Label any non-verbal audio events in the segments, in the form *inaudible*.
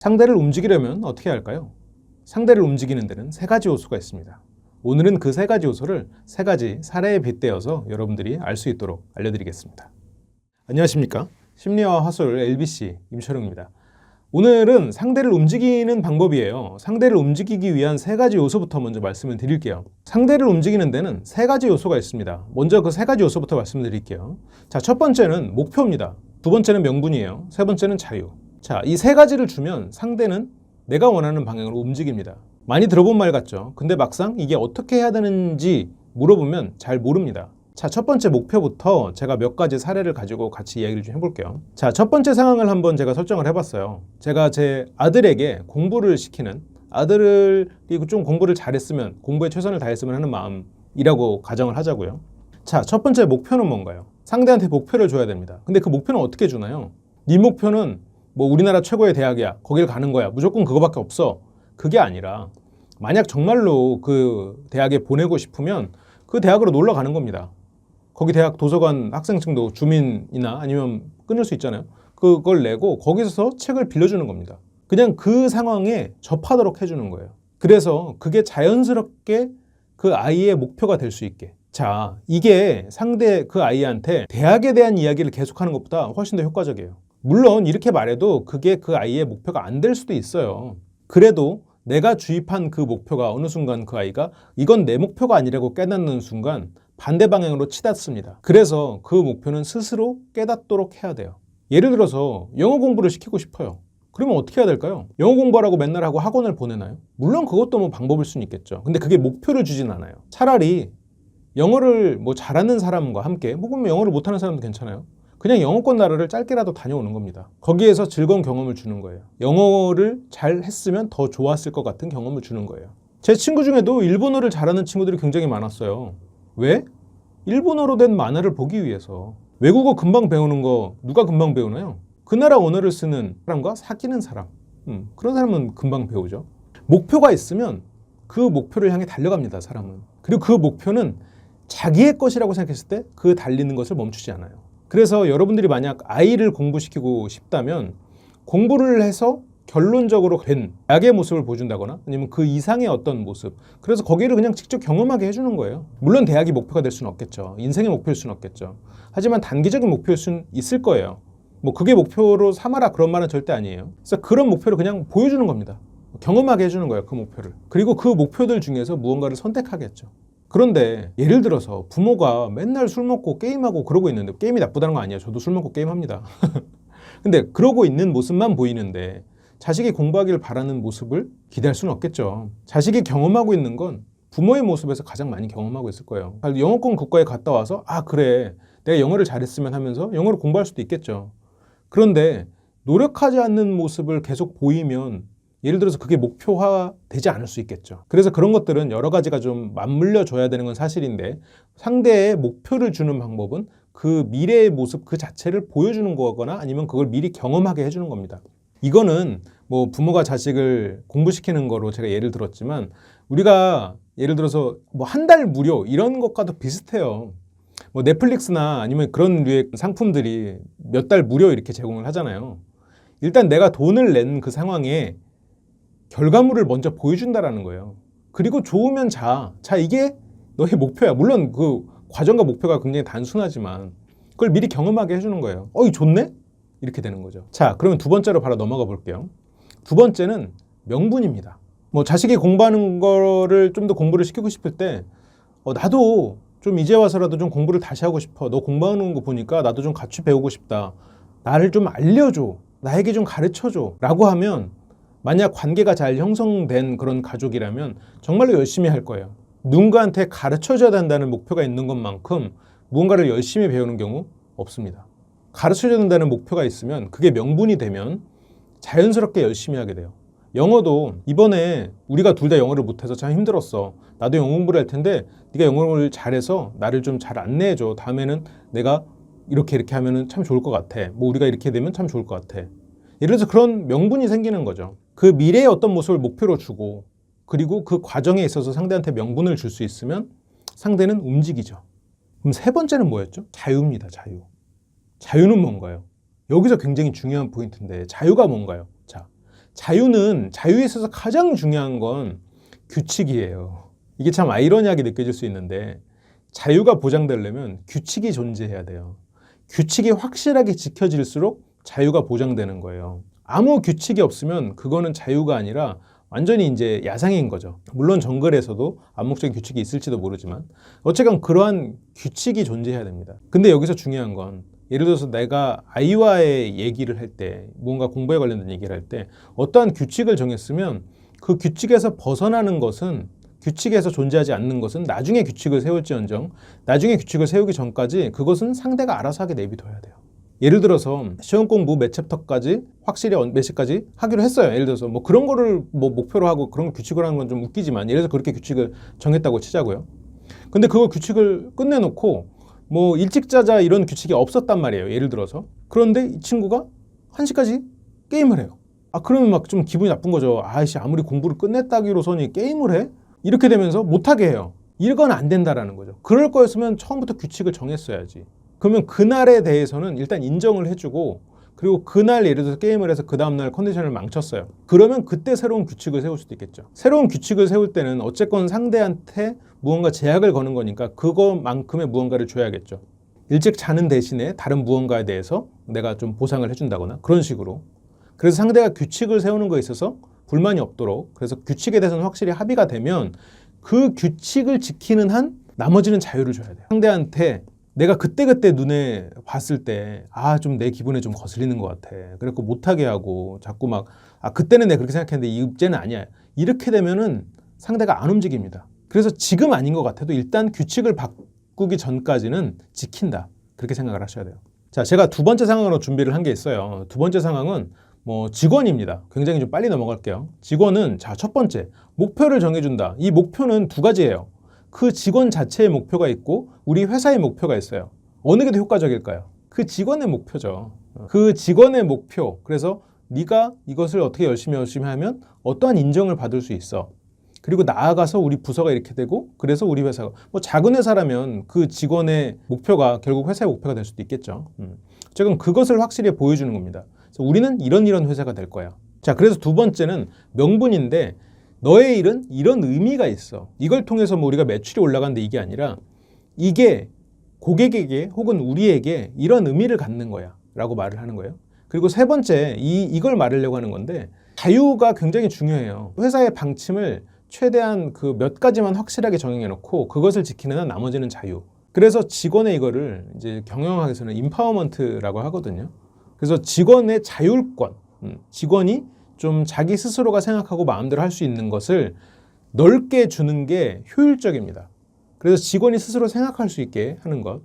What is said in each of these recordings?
상대를 움직이려면 어떻게 할까요? 상대를 움직이는 데는 세 가지 요소가 있습니다. 오늘은 그 세 가지 요소를 세 가지 사례에 빗대어서 여러분들이 알 수 있도록 알려드리겠습니다. 안녕하십니까? 심리와 화술 LBC 임철웅입니다. 오늘은 상대를 움직이는 방법이에요. 상대를 움직이기 위한 세 가지 요소부터 먼저 말씀을 드릴게요. 상대를 움직이는 데는 세 가지 요소가 있습니다. 먼저 그 세 가지 요소부터 말씀드릴게요. 자, 첫 번째는 목표입니다. 두 번째는 명분이에요. 세 번째는 자유. 자, 이 세 가지를 주면 상대는 내가 원하는 방향으로 움직입니다. 많이 들어본 말 같죠? 근데 막상 이게 어떻게 해야 되는지 물어보면 잘 모릅니다. 자, 첫 번째 목표부터 제가 몇 가지 사례를 가지고 같이 이야기를 좀 해볼게요. 자, 첫 번째 상황을 한번 제가 설정을 해봤어요. 제가 제 아들에게 공부를 시키는 아들이 좀 공부를 잘했으면 공부에 최선을 다했으면 하는 마음이라고 가정을 하자고요. 자, 첫 번째 목표는 뭔가요? 상대한테 목표를 줘야 됩니다. 근데 그 목표는 어떻게 주나요? 네 목표는 뭐 우리나라 최고의 대학이야. 거길 가는 거야. 무조건 그거밖에 없어. 그게 아니라 만약 정말로 그 대학에 보내고 싶으면 그 대학으로 놀러 가는 겁니다. 거기 대학 도서관 학생증도 주민이나 아니면 끊을 수 있잖아요. 그걸 내고 거기서 책을 빌려주는 겁니다. 그냥 그 상황에 접하도록 해주는 거예요. 그래서 그게 자연스럽게 그 아이의 목표가 될 수 있게. 자, 이게 상대 그 아이한테 대학에 대한 이야기를 계속하는 것보다 훨씬 더 효과적이에요. 물론 이렇게 말해도 그게 그 아이의 목표가 안 될 수도 있어요. 그래도 내가 주입한 그 목표가 어느 순간 그 아이가 이건 내 목표가 아니라고 깨닫는 순간 반대 방향으로 치닫습니다. 그래서 그 목표는 스스로 깨닫도록 해야 돼요. 예를 들어서 영어 공부를 시키고 싶어요. 그러면 어떻게 해야 될까요? 영어 공부하라고 맨날 하고 학원을 보내나요? 물론 그것도 뭐 방법일 수는 있겠죠. 근데 그게 목표를 주진 않아요. 차라리 영어를 뭐 잘하는 사람과 함께 혹은 영어를 못하는 사람도 괜찮아요. 그냥 영어권 나라를 짧게라도 다녀오는 겁니다. 거기에서 즐거운 경험을 주는 거예요. 영어를 잘 했으면 더 좋았을 것 같은 경험을 주는 거예요. 제 친구 중에도 일본어를 잘하는 친구들이 굉장히 많았어요. 왜? 일본어로 된 만화를 보기 위해서. 외국어 금방 배우는 거 누가 금방 배우나요? 그 나라 언어를 쓰는 사람과 사귀는 사람. 음, 그런 사람은 금방 배우죠. 목표가 있으면 그 목표를 향해 달려갑니다, 사람은. 그리고 그 목표는 자기의 것이라고 생각했을 때 그 달리는 것을 멈추지 않아요. 그래서 여러분들이 만약 아이를 공부시키고 싶다면 공부를 해서 결론적으로 된 약의 모습을 보여준다거나 아니면 그 이상의 어떤 모습. 그래서 거기를 그냥 직접 경험하게 해주는 거예요. 물론 대학이 목표가 될 수는 없겠죠. 인생의 목표일 수는 없겠죠. 하지만 단기적인 목표일 수는 있을 거예요. 뭐 그게 목표로 삼아라 그런 말은 절대 아니에요. 그래서 그런 목표를 그냥 보여주는 겁니다. 경험하게 해주는 거예요 그 목표를. 그리고 그 목표들 중에서 무언가를 선택하겠죠 그런데 예를 들어서 부모가 맨날 술 먹고 게임하고 그러고 있는데 게임이 나쁘다는 거 아니에요 저도 술 먹고 게임합니다 *laughs* 근데 그러고 있는 모습만 보이는데 자식이 공부하기를 바라는 모습을 기대할 수는 없겠죠. 자식이 경험하고 있는 건 부모의 모습에서 가장 많이 경험하고 있을 거예요. 영어권 국가에 갔다 와서 아 그래 내가 영어를 잘했으면 하면서 영어를 공부할 수도 있겠죠. 그런데 노력하지 않는 모습을 계속 보이면 예를 들어서 그게 목표화 되지 않을 수 있겠죠. 그래서 그런 것들은 여러 가지가 좀 맞물려 줘야 되는 건 사실인데 상대의 목표를 주는 방법은 그 미래의 모습 그 자체를 보여주는 거거나 아니면 그걸 미리 경험하게 해주는 겁니다. 이거는 뭐 부모가 자식을 공부시키는 거로 제가 예를 들었지만 우리가 예를 들어서 뭐 한 달 무료 이런 것과도 비슷해요. 뭐 넷플릭스나 아니면 그런 류의 상품들이 몇 달 무료 이렇게 제공을 하잖아요. 일단 내가 돈을 낸 그 상황에 결과물을 먼저 보여준다라는 거예요. 그리고 좋으면 자. 자, 이게 너의 목표야. 물론 그 과정과 목표가 굉장히 단순하지만 그걸 미리 경험하게 해주는 거예요. 어이, 좋네? 이렇게 되는 거죠. 자, 그러면 두 번째로 바로 넘어가 볼게요. 두 번째는 명분입니다. 뭐 자식이 공부하는 거를 좀 더 공부를 시키고 싶을 때 어, 나도 좀 이제 와서라도 좀 공부를 다시 하고 싶어. 너 공부하는 거 보니까 나도 좀 같이 배우고 싶다. 나를 좀 알려줘. 나에게 좀 가르쳐줘. 라고 하면 만약 관계가 잘 형성된 그런 가족이라면 정말로 열심히 할 거예요. 누군가한테 가르쳐줘야 된다는 목표가 있는 것만큼 무언가를 열심히 배우는 경우 없습니다. 가르쳐줘야 된다는 목표가 있으면 그게 명분이 되면 자연스럽게 열심히 하게 돼요. 영어도 이번에 우리가 둘 다 영어를 못해서 참 힘들었어. 나도 영어 공부를 할 텐데 네가 영어를 잘해서 나를 좀 잘 안내해줘. 다음에는 내가 이렇게 이렇게 하면 참 좋을 것 같아. 뭐 우리가 이렇게 되면 참 좋을 것 같아. 예를 들어서 그런 명분이 생기는 거죠. 그 미래의 어떤 모습을 목표로 주고 그리고 그 과정에 있어서 상대한테 명분을 줄 수 있으면 상대는 움직이죠. 그럼 세 번째는 뭐였죠? 자유입니다. 자유. 자유는 뭔가요? 여기서 굉장히 중요한 포인트인데 자유가 뭔가요? 자, 자유는 자유에 있어서 가장 중요한 건 규칙이에요. 이게 참 아이러니하게 느껴질 수 있는데 자유가 보장되려면 규칙이 존재해야 돼요. 규칙이 확실하게 지켜질수록 자유가 보장되는 거예요. 아무 규칙이 없으면 그거는 자유가 아니라 완전히 이제 야상인 거죠. 물론 정글에서도 암묵적인 규칙이 있을지도 모르지만 어쨌건 그러한 규칙이 존재해야 됩니다. 근데 여기서 중요한 건 예를 들어서 내가 아이와의 얘기를 할때 무언가 공부에 관련된 얘기를 할 때 어떠한 규칙을 정했으면 그 규칙에서 벗어나는 것은 규칙에서 존재하지 않는 것은 나중에 규칙을 세울지언정 나중에 규칙을 세우기 전까지 그것은 상대가 알아서 하게 내비둬야 돼요. 예를 들어서 시험 공부 몇 챕터까지 확실히 언- 몇 시까지 하기로 했어요. 예를 들어서 뭐 그런 거를 뭐 목표로 하고 그런 걸 규칙을 하는 건 좀 웃기지만 예를 들어서 그렇게 규칙을 정했다고 치자고요. 근데 그거 규칙을 끝내놓고 뭐 일찍 자자 이런 규칙이 없었단 말이에요. 예를 들어서 그런데 이 친구가 1시까지 게임을 해요. 아 그러면 막 좀 기분이 나쁜 거죠. 아이씨 아무리 공부를 끝냈다기로서니 게임을 해? 이렇게 되면서 못하게 해요. 이건 안 된다라는 거죠. 그럴 거였으면 처음부터 규칙을 정했어야지. 그러면 그날에 대해서는 일단 인정을 해주고 그리고 그날 예를 들어서 게임을 해서 그 다음날 컨디션을 망쳤어요. 그러면 그때 새로운 규칙을 세울 수도 있겠죠. 새로운 규칙을 세울 때는 어쨌건 상대한테 무언가 제약을 거는 거니까 그것만큼의 무언가를 줘야겠죠. 일찍 자는 대신에 다른 무언가에 대해서 내가 좀 보상을 해준다거나 그런 식으로. 그래서 상대가 규칙을 세우는 거에 있어서 불만이 없도록 그래서 규칙에 대해서는 확실히 합의가 되면 그 규칙을 지키는 한 나머지는 자유를 줘야 돼요. 상대한테 내가 그때그때 눈에 봤을 때, 아, 좀 내 기분에 좀 거슬리는 것 같아. 그래갖고 못하게 하고, 자꾸 막, 아, 그때는 내가 그렇게 생각했는데 이제는 아니야. 이렇게 되면은 상대가 안 움직입니다. 그래서 지금 아닌 것 같아도 일단 규칙을 바꾸기 전까지는 지킨다. 그렇게 생각을 하셔야 돼요. 자, 제가 두 번째 상황으로 준비를 한 게 있어요. 두 번째 상황은 뭐 직원입니다. 굉장히 좀 빨리 넘어갈게요. 직원은 자, 첫 번째, 목표를 정해준다. 이 목표는 두 가지예요. 그 직원 자체의 목표가 있고 우리 회사의 목표가 있어요. 어느 게 더 효과적일까요? 그 직원의 목표죠. 그 직원의 목표. 그래서 네가 이것을 어떻게 열심히 열심히 하면 어떠한 인정을 받을 수 있어. 그리고 나아가서 우리 부서가 이렇게 되고 그래서 우리 회사가 뭐 작은 회사라면 그 직원의 목표가 결국 회사의 목표가 될 수도 있겠죠. 음. 어쨌든 그것을 확실히 보여주는 겁니다. 그래서 우리는 이런 이런 회사가 될 거야. 자, 그래서 두 번째는 명분인데 너의 일은 이런 의미가 있어. 이걸 통해서 뭐 우리가 매출이 올라간다 이게 아니라 이게 고객에게 혹은 우리에게 이런 의미를 갖는 거야. 라고 말을 하는 거예요. 그리고 세 번째, 이, 이걸 말하려고 하는 건데 자유가 굉장히 중요해요. 회사의 방침을 최대한 그 몇 가지만 확실하게 정해 놓고 그것을 지키는 한 나머지는 자유. 그래서 직원의 이거를 이제 경영학에서는 임파워먼트라고 하거든요. 그래서 직원의 자율권, 음, 직원이 좀 자기 스스로가 생각하고 마음대로 할 수 있는 것을 넓게 주는 게 효율적입니다. 그래서 직원이 스스로 생각할 수 있게 하는 것.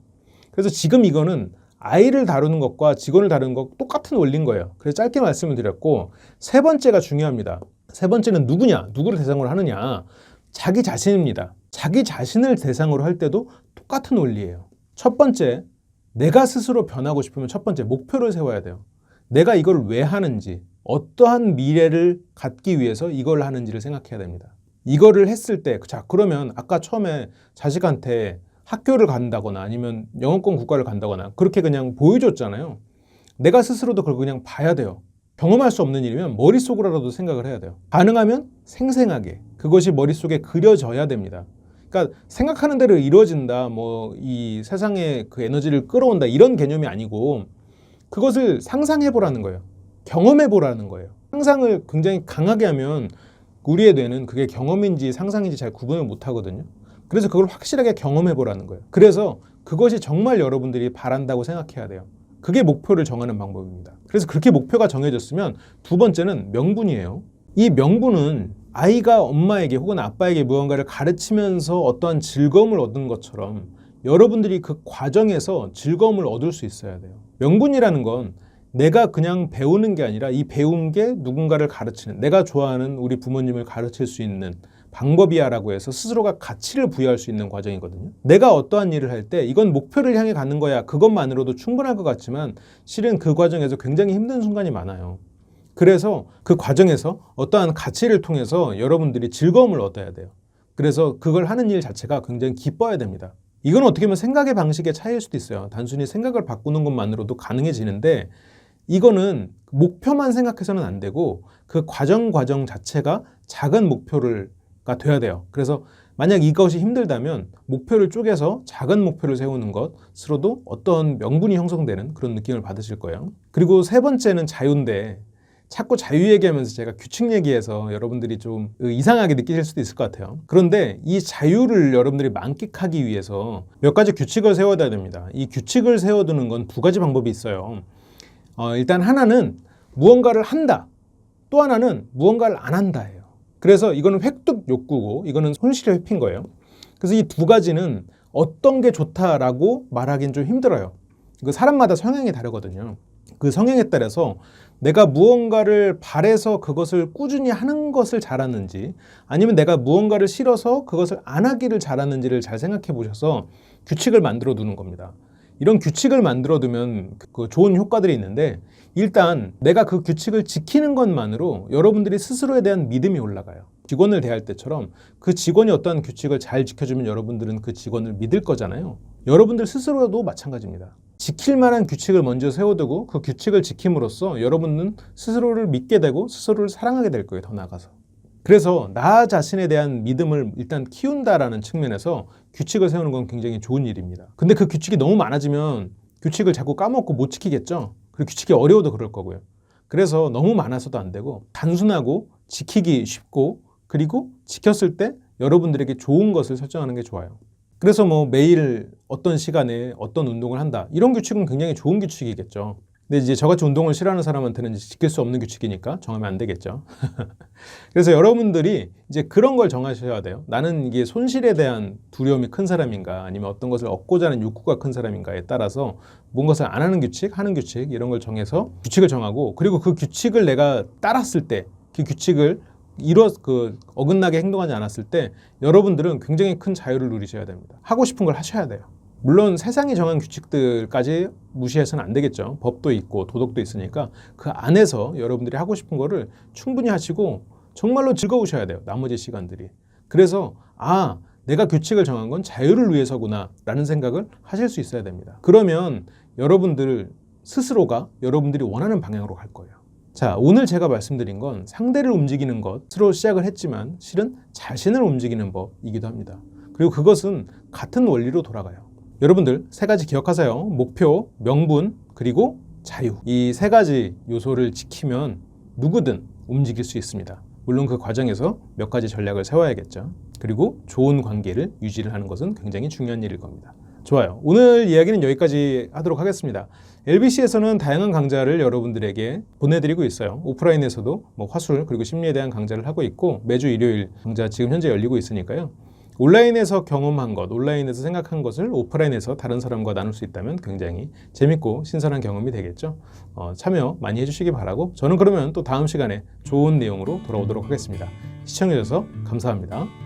그래서 지금 이거는 아이를 다루는 것과 직원을 다루는 것 똑같은 원리인 거예요. 그래서 짧게 말씀을 드렸고 세 번째가 중요합니다. 세 번째는 누구냐? 누구를 대상으로 하느냐? 자기 자신입니다. 자기 자신을 대상으로 할 때도 똑같은 원리예요. 첫 번째, 내가 스스로 변하고 싶으면 첫 번째 목표를 세워야 돼요. 내가 이걸 왜 하는지, 어떠한 미래를 갖기 위해서 이걸 하는지를 생각해야 됩니다. 이거를 했을 때, 자, 그러면 아까 처음에 자식한테 학교를 간다거나 아니면 영어권 국가를 간다거나 그렇게 그냥 보여줬잖아요. 내가 스스로도 그걸 그냥 봐야 돼요. 경험할 수 없는 일이면 머릿속으로라도 생각을 해야 돼요. 가능하면 생생하게 그것이 머릿속에 그려져야 됩니다. 그러니까 생각하는 대로 이루어진다, 뭐 이 세상에 그 에너지를 끌어온다 이런 개념이 아니고 그것을 상상해 보라는 거예요. 경험해 보라는 거예요. 상상을 굉장히 강하게 하면 우리의 뇌는 그게 경험인지 상상인지 잘 구분을 못 하거든요. 그래서 그걸 확실하게 경험해 보라는 거예요. 그래서 그것이 정말 여러분들이 바란다고 생각해야 돼요. 그게 목표를 정하는 방법입니다. 그래서 그렇게 목표가 정해졌으면 두 번째는 명분이에요. 이 명분은 아이가 엄마에게 혹은 아빠에게 무언가를 가르치면서 어떠한 즐거움을 얻은 것처럼 여러분들이 그 과정에서 즐거움을 얻을 수 있어야 돼요. 명분이라는 건 내가 그냥 배우는 게 아니라 이 배운 게 누군가를 가르치는 내가 좋아하는 우리 부모님을 가르칠 수 있는 방법이야라고 해서 스스로가 가치를 부여할 수 있는 과정이거든요. 내가 어떠한 일을 할 때 이건 목표를 향해 가는 거야. 그것만으로도 충분할 것 같지만 실은 그 과정에서 굉장히 힘든 순간이 많아요. 그래서 그 과정에서 어떠한 가치를 통해서 여러분들이 즐거움을 얻어야 돼요. 그래서 그걸 하는 일 자체가 굉장히 기뻐야 됩니다. 이건 어떻게 보면 생각의 방식의 차이일 수도 있어요. 단순히 생각을 바꾸는 것만으로도 가능해지는데 이거는 목표만 생각해서는 안 되고 그 과정 과정 자체가 작은 목표를가 돼야 돼요. 그래서 만약 이것이 힘들다면 목표를 쪼개서 작은 목표를 세우는 것으로도 어떤 명분이 형성되는 그런 느낌을 받으실 거예요. 그리고 세 번째는 자유인데 자꾸 자유 얘기하면서 제가 규칙 얘기해서 여러분들이 좀 이상하게 느끼실 수도 있을 것 같아요. 그런데 이 자유를 여러분들이 만끽하기 위해서 몇 가지 규칙을 세워둬야 됩니다. 이 규칙을 세워두는 건 두 가지 방법이 있어요. 어, 일단 하나는 무언가를 한다. 또 하나는 무언가를 안 한다예요. 그래서 이거는 획득 욕구고 이거는 손실의 회피인 거예요. 그래서 이 두 가지는 어떤 게 좋다라고 말하기는 좀 힘들어요. 그 사람마다 성향이 다르거든요. 그 성향에 따라서 내가 무언가를 바래서 그것을 꾸준히 하는 것을 잘하는지 아니면 내가 무언가를 싫어서 그것을 안 하기를 잘하는지를 잘 생각해 보셔서 규칙을 만들어 두는 겁니다. 이런 규칙을 만들어 두면 그 좋은 효과들이 있는데 일단 내가 그 규칙을 지키는 것만으로 여러분들이 스스로에 대한 믿음이 올라가요. 직원을 대할 때처럼 그 직원이 어떠한 규칙을 잘 지켜주면 여러분들은 그 직원을 믿을 거잖아요. 여러분들 스스로도 마찬가지입니다. 지킬 만한 규칙을 먼저 세워두고 그 규칙을 지킴으로써 여러분은 스스로를 믿게 되고 스스로를 사랑하게 될 거예요. 더 나아가서. 그래서 나 자신에 대한 믿음을 일단 키운다라는 측면에서 규칙을 세우는 건 굉장히 좋은 일입니다. 근데 그 규칙이 너무 많아지면 규칙을 자꾸 까먹고 못 지키겠죠? 그리고 규칙이 어려워도 그럴 거고요. 그래서 너무 많아서도 안 되고 단순하고 지키기 쉽고 그리고 지켰을 때 여러분들에게 좋은 것을 설정하는 게 좋아요. 그래서 뭐 매일 어떤 시간에 어떤 운동을 한다. 이런 규칙은 굉장히 좋은 규칙이겠죠. 근데 이제 저같이 운동을 싫어하는 사람한테는 지킬 수 없는 규칙이니까 정하면 안 되겠죠. *laughs* 그래서 여러분들이 이제 그런 걸 정하셔야 돼요. 나는 이게 손실에 대한 두려움이 큰 사람인가 아니면 어떤 것을 얻고자 하는 욕구가 큰 사람인가에 따라서 뭔것을 안 하는 규칙, 하는 규칙 이런 걸 정해서 규칙을 정하고 그리고 그 규칙을 내가 따랐을 때 그 규칙을 이뤄 그 어긋나게 행동하지 않았을 때 여러분들은 굉장히 큰 자유를 누리셔야 됩니다. 하고 싶은 걸 하셔야 돼요. 물론 세상이 정한 규칙들까지 무시해서는 안 되겠죠. 법도 있고 도덕도 있으니까 그 안에서 여러분들이 하고 싶은 거를 충분히 하시고 정말로 즐거우셔야 돼요. 나머지 시간들이. 그래서 아, 내가 규칙을 정한 건 자유를 위해서구나 라는 생각을 하실 수 있어야 됩니다. 그러면 여러분들 스스로가 여러분들이 원하는 방향으로 갈 거예요. 자, 오늘 제가 말씀드린 건 상대를 움직이는 것으로 시작을 했지만 실은 자신을 움직이는 법이기도 합니다. 그리고 그것은 같은 원리로 돌아가요. 여러분들 세 가지 기억하세요. 목표, 명분, 그리고 자유. 이 세 가지 요소를 지키면 누구든 움직일 수 있습니다. 물론 그 과정에서 몇 가지 전략을 세워야겠죠. 그리고 좋은 관계를 유지를 하는 것은 굉장히 중요한 일일 겁니다. 좋아요. 오늘 이야기는 여기까지 하도록 하겠습니다. LBC에서는 다양한 강좌를 여러분들에게 보내드리고 있어요. 오프라인에서도 뭐 화술 그리고 심리에 대한 강좌를 하고 있고 매주 일요일 강좌 지금 현재 열리고 있으니까요. 온라인에서 경험한 것, 온라인에서 생각한 것을 오프라인에서 다른 사람과 나눌 수 있다면 굉장히 재밌고 신선한 경험이 되겠죠. 어, 참여 많이 해주시기 바라고 저는 그러면 또 다음 시간에 좋은 내용으로 돌아오도록 하겠습니다. 시청해주셔서 감사합니다.